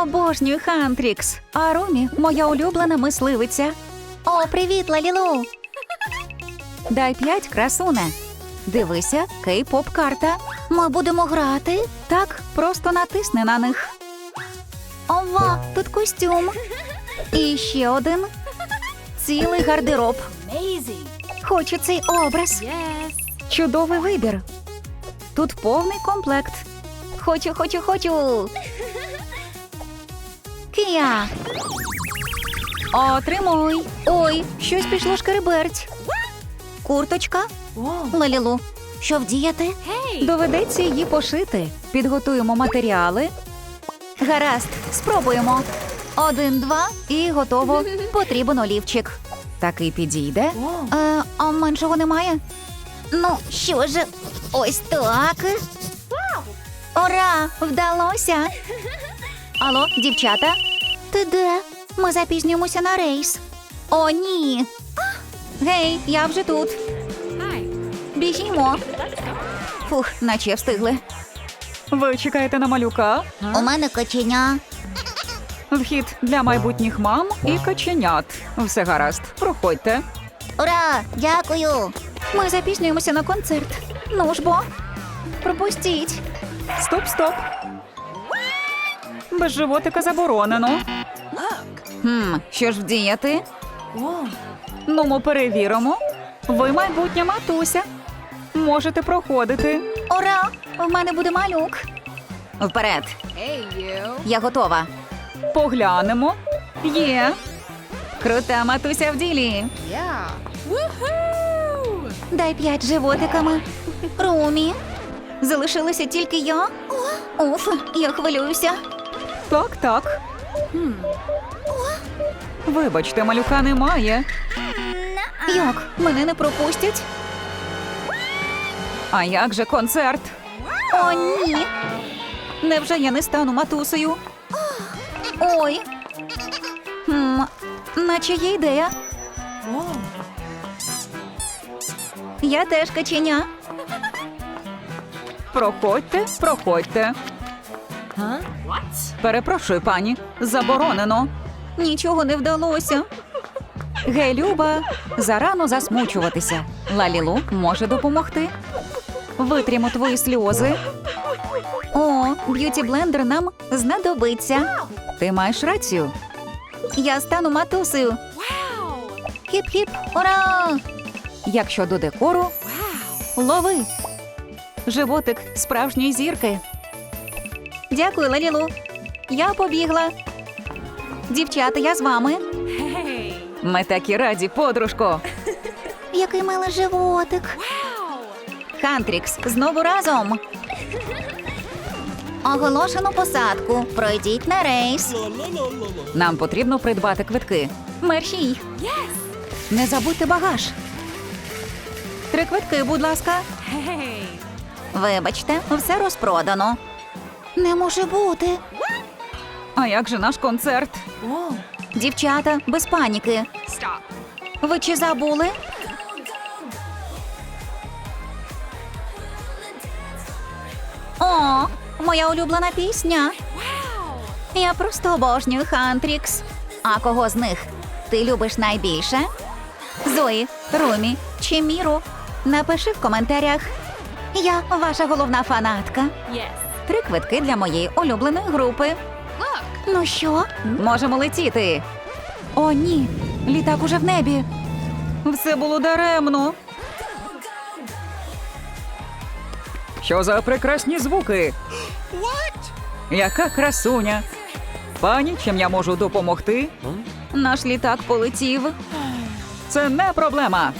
Обожнюю Хантрікс. А Румі моя улюблена мисливиця. О, привіт, Лалілу! Дай п'ять, красуне. Дивися, кей-поп карта. Ми будемо грати. Так, просто натисни на них. Ова, тут костюм. І ще один. Цілий гардероб. Хочу цей образ. Чудовий вибір. Тут повний комплект. Хочу, хочу, хочу. Кія. Отримуй. Ой, щось пішло шкереберть. Курточка. Лалілу. Що вдіяти? Доведеться її пошити. Підготуємо матеріали. Гаразд, спробуємо. Один, два і готово. Потрібен олівчик. Такий підійде. Е, а меншого немає? Ну, що ж, ось так. Ура! Вдалося. Алло, дівчата? Ти де? Ми запізнюємося на рейс. О, ні. Гей, я вже тут. Біжімо. Фух, наче встигли. Ви чекаєте на малюка? У мене коченя. Вхід для майбутніх мам і каченят. Все гаразд, проходьте. Ура! Дякую! Ми запізнюємося на концерт. Ну ж бо. Пропустіть. Стоп, стоп. Без животика заборонено. Хм, що ж вдіяти? Whoa. Ну, ми перевіримо. Ви майбутня матуся. Можете проходити. Ура! В мене буде малюк. Вперед. Hey. Я готова. Поглянемо. Є. Крута матуся в ділі. Yeah. Дай п'ять животиками. Румі. Залишилася тільки я. Уф, я хвилююся. Так, так. Вибачте, малюка немає. Як? Мене не пропустять? А як же концерт? О, ні. Невже я не стану матусею? Ой. Хм, наче є ідея. Я теж каченя. Проходьте, проходьте. Перепрошую, пані, заборонено. Нічого не вдалося. Гей, Люба, зарано засмучуватися. Лалілу може допомогти. Витрімо твої сльози. О, б'юті блендер нам знадобиться. Ти маєш рацію. Я стану матусею. Хіп-хіп, ура! Як щодо декору, Лови. Животик справжньої зірки. Дякую, Лалілу. Я побігла. Дівчата, я з вами. Ми такі раді, подружко. Який милий животик. Хантрікс, знову разом. Оголошено посадку. Пройдіть на рейс. Нам потрібно придбати квитки. Мерщій. Yes. Не забудьте багаж. Три квитки, будь ласка. Hey. Вибачте, все розпродано. Не може бути. А як же наш концерт? Дівчата, без паніки. Ви чи забули? О, моя улюблена пісня. Я просто обожнюю Хантрікс. А кого з них ти любиш найбільше? Зої, Румі чи Міру? Напиши в коментарях. Я ваша головна фанатка. Yes. Три квитки для моєї улюбленої групи. Ну що, можемо летіти? О, ні, літак уже в небі. Все було даремно. Що за прекрасні звуки? Яка красуня. Пані, чим я можу допомогти? Наш літак полетів. Це не проблема.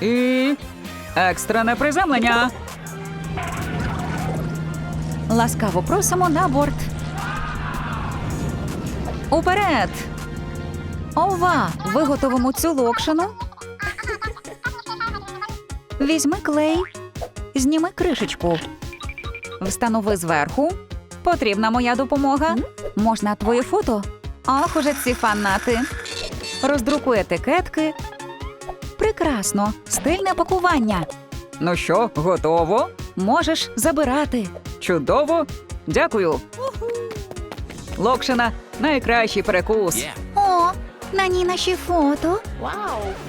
І екстрене приземлення. Ласкаво просимо на борт. Уперед! Ова! Виготовимо цю локшину. Візьми клей, зніми кришечку. Встанови зверху. Потрібна моя допомога. Можна твоє фото? Ах, уже ці фанати. Роздрукуй етикетки. Прекрасно. Стильне пакування. Ну що, готово? Можеш забирати. Чудово. Дякую. Локшина найкращий перекус. О, на ній наші фото.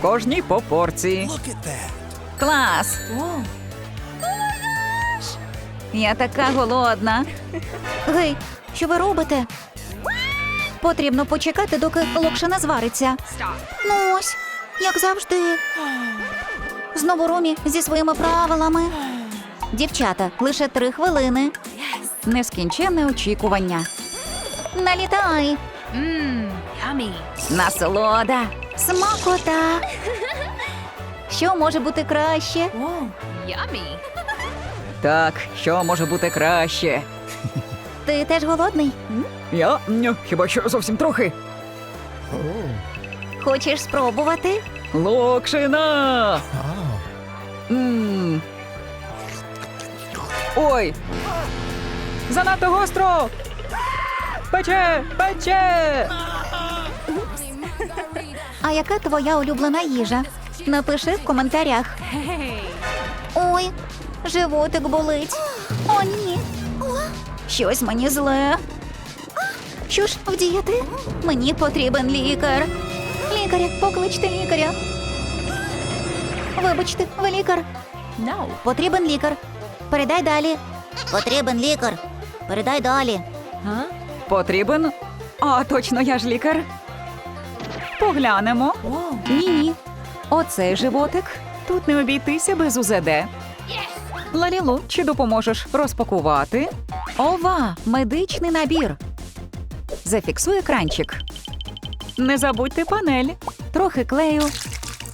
Кожній по порції. Клас. Я така голодна. Гей, що ви робите? Потрібно почекати, доки локшина звариться. Stop. Ну ось, як завжди. Знову Ромі зі своїми правилами. Дівчата, лише три хвилини. Нескінченне очікування. Налітай. Yummy. Насолода. Смакота. Що може бути краще? Yummy. Так, що може бути краще? Ти теж голодний? Я Ню, хіба що зовсім трохи. Хочеш спробувати? Локшина! М. Ой! Занадто гостро! Пече! Пече! А яка твоя улюблена їжа? Напиши в коментарях. Ой, животик болить. О, ні. Щось мені зле. Що ж вдіяти? Мені потрібен лікар. Лікаря, покличте лікаря. Вибачте, ви лікар. No. Потрібен лікар. Передай далі. Потрібен лікар. Передай далі. Huh? Потрібен? А, точно, я ж лікар. Поглянемо. Ні, ні. Оцей животик. Тут не обійтися без УЗД. Лалілу, чи допоможеш розпакувати? Ова, медичний набір. Зафіксуй екранчик. Не забудьте панель. Трохи клею.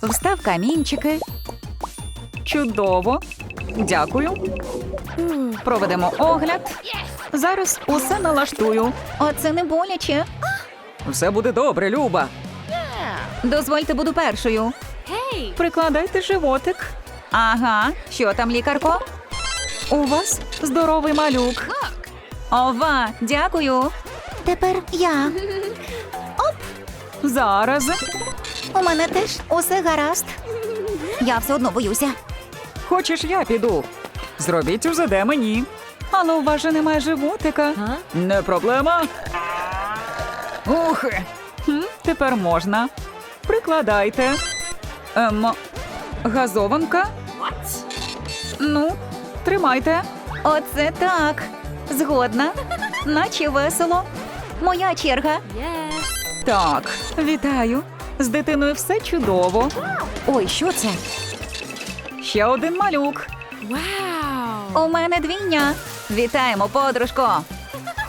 Встав камінчики. Чудово. Дякую. Проведемо огляд. Зараз усе налаштую. Оце не боляче. Все буде добре, Люба. Дозвольте, буду першою. Прикладайте животик. Ага, що там, лікарко? У вас здоровий малюк. Ова, дякую. Тепер я. Зараз. У мене теж усе гаразд. Я все одно боюся. Хочеш, я піду. Зробіть УЗД мені. Але у вас же немає животика. Huh? Не проблема. Ух. Хм, тепер можна. Прикладайте. Ем, газованка. What? Ну, тримайте. Оце так. Згодна. Наче весело. Моя черга. Yes. Так, вітаю. З дитиною все чудово. Ой, що це? Ще один малюк. Wow. У мене двійня. Вітаємо, подружко.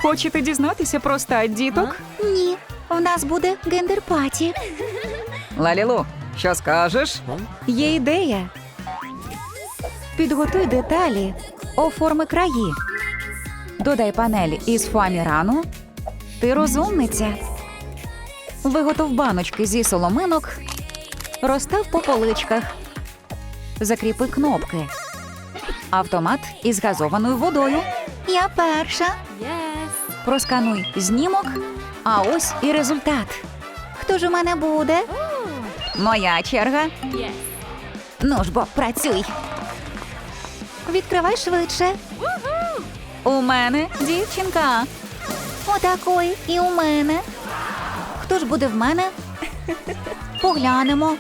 Хочете дізнатися про стать діток? Ні, в нас буде гендер-паті. Лалілу, що скажеш? Є ідея. Підготуй деталі, оформи краї. Додай панель із фуамірану. Ти розумниця. Виготов баночки зі соломинок. Розстав по поличках. Закріпи кнопки. Автомат із газованою водою. Я перша. Yes. Проскануй знімок, а ось і результат. Хто ж у мене буде? Моя черга. Yes. Ну ж бо, працюй. Відкривай швидше. У мене дівчинка. Отакої і у мене. Хто ж буде в мене? Поглянемо.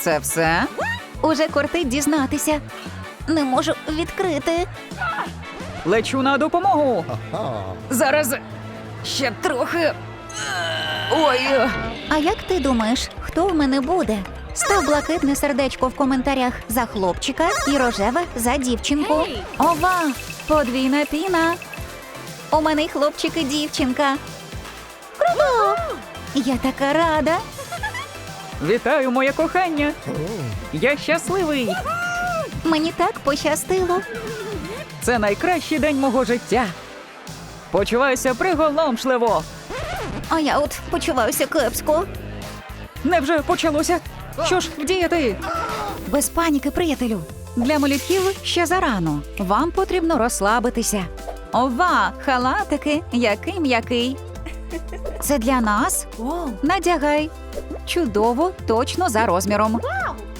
Це все? Уже кортить дізнатися. Не можу відкрити. Лечу на допомогу. Зараз ще трохи. Ой. А як ти думаєш, хто в мене буде? Став блакитне сердечко в коментарях за хлопчика і рожеве за дівчинку. Ова! Подвійна піна. У мене хлопчик і дівчинка. Круто! Я така рада. Вітаю, моє кохання. Я щасливий. Мені так пощастило. Це найкращий день мого життя. Почуваюся приголомшливо. А я от почуваюся кепсько. Невже почалося? Що ж вдіяти? Без паніки, приятелю. Для малюків ще зарано. Вам потрібно розслабитися. Ова, халатики, який м'який. Це для нас. Надягай. Чудово, точно за розміром.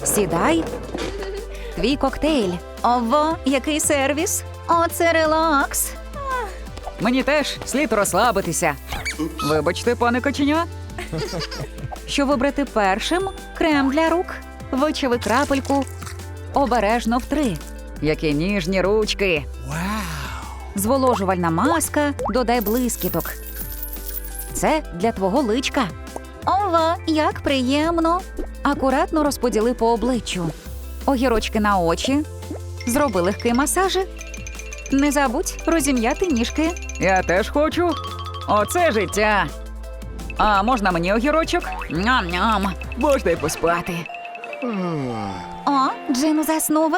Сідай. Твій коктейль. Ова, який сервіс. Оце релакс. Мені теж слід розслабитися. Вибачте, пане коченя. Що вибрати першим? Крем для рук, вичави крапельку, обережно в три. Які ніжні ручки. Зволожувальна маска, додай блискіток. Це для твого личка. Ова, як приємно. Акуратно розподіли по обличчю. Огірочки на очі. Зроби легкий масаж. Не забудь розім'яти ніжки. Я теж хочу. Оце життя. А можна мені огірочок? Ням-ням. Можна й поспати. О, Джину заснув.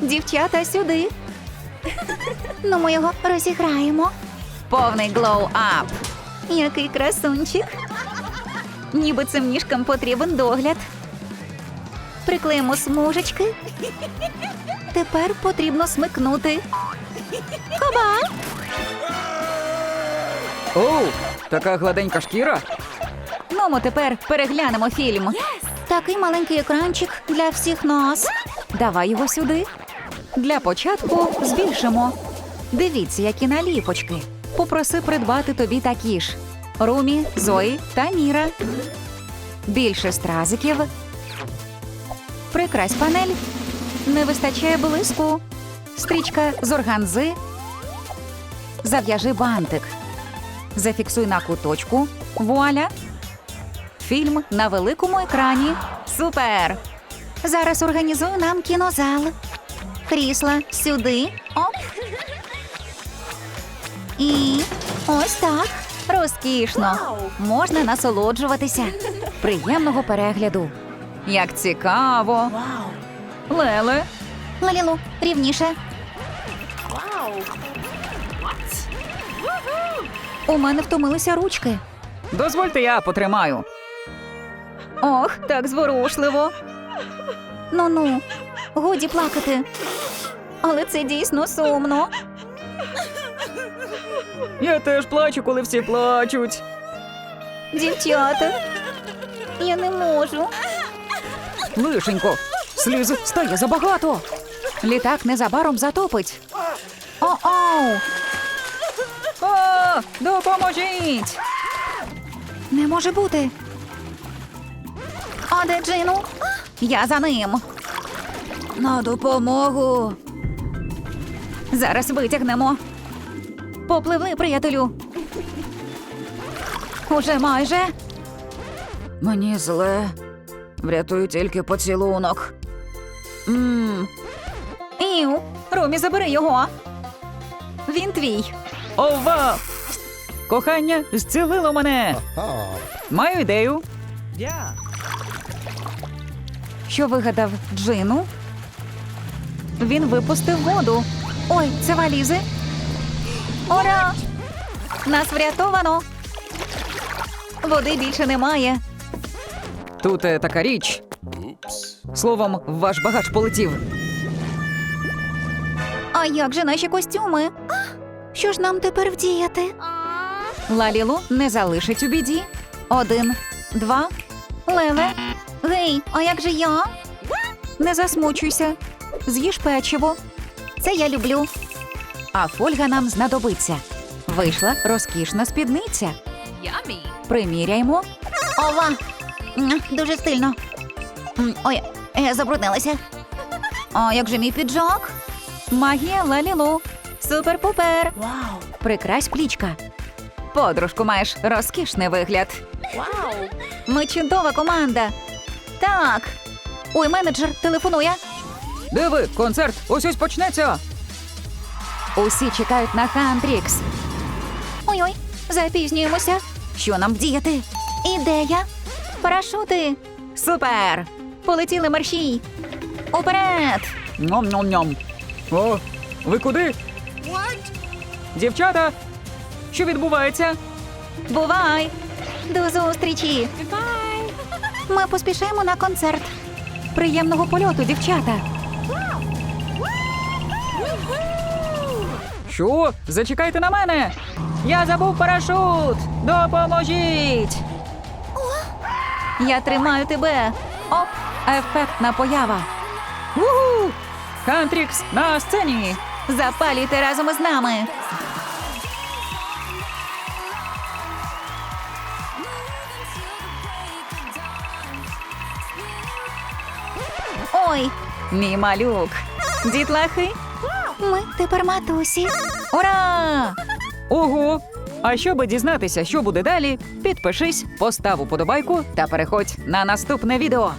Дівчата сюди. Ну, ми його розіграємо. Повний глоу-ап. Який красунчик. Ніби цим ніжкам потрібен догляд. Приклеїмо смужечки. Тепер потрібно смикнути. Коба! Оу, така гладенька шкіра. Ну, ми тепер переглянемо фільм. Такий маленький екранчик для всіх нас. Давай його сюди. Для початку збільшимо. Дивіться, які наліпочки. Попроси придбати тобі такі ж: Румі, Зої та Міра. Більше стразиків. Прикрась панель. Не вистачає блиску. Стрічка з органзи. Зав'яжи бантик. Зафіксуй на куточку. Вуаля. Фільм на великому екрані. Супер! Зараз організую нам кінозал. Крісла сюди. Оп. І ось так. Розкішно. Можна насолоджуватися. Приємного перегляду. Як цікаво. Леле, Лалілу, рівніше. У мене втомилися ручки. дозвольте я потримаю. Ох, так зворушливо. Ну ну, годі плакати. Але це дійсно сумно. Я теж плачу, коли всі плачуть. Дівчата, я не можу. Лишенько, сліз стає забагато. Літак незабаром затопить. О-оу! О, допоможіть! Не може бути. А де Джину? Я за ним. На допомогу. Зараз витягнемо. Попливли, приятелю. Уже майже. Мені зле. Врятую тільки поцілунок. Мм. Іу, Ромі, забери його. Він твій. Ова! Кохання зцілило мене. Маю ідею. Що вигадав Джину? Він випустив воду. Ой, це валізи. Ура! Нас врятовано. Води більше немає. Тут е, така річ. Словом, ваш багаж полетів. А як же наші костюми? Що ж нам тепер вдіяти? Лалілу не залишить у біді. Один, два. Леве. Гей, а як же я? Не засмучуйся. З'їж печиво. Це я люблю. А фольга нам знадобиться. Вийшла розкішна спідниця. Приміряємо. Ова! Дуже стильно. Ой, я забруднилася. А як же мій піджак? Магія Лалілу. Супер-пупер. Wow. Прикрась плічка. Подружку маєш розкішний вигляд. Wow. Ми чудова команда. Так. Ой, менеджер телефонує. Диви, концерт ось ось почнеться. Усі чекають на Хантрікс. Ой-ой, запізнюємося. Що нам вдіяти? Ідея. Парашути. Супер. Полетіли мерщій. Уперед. Ням-ням-ням. О, ви куди? Дівчата, що відбувається? Бувай. До зустрічі. Goodbye. Ми поспішаємо на концерт. Приємного польоту, дівчата. Що? Зачекайте на мене! Я забув парашут! Допоможіть! Я тримаю тебе. Оп! Ефектна поява. Угу! Хантрікс на сцені! Запалюйте разом із нами! Ой, мій малюк! Дітлахи! Ми тепер матусі. Ура! Ого! А щоб дізнатися, що буде далі, підпишись, постав уподобайку та переходь на наступне відео.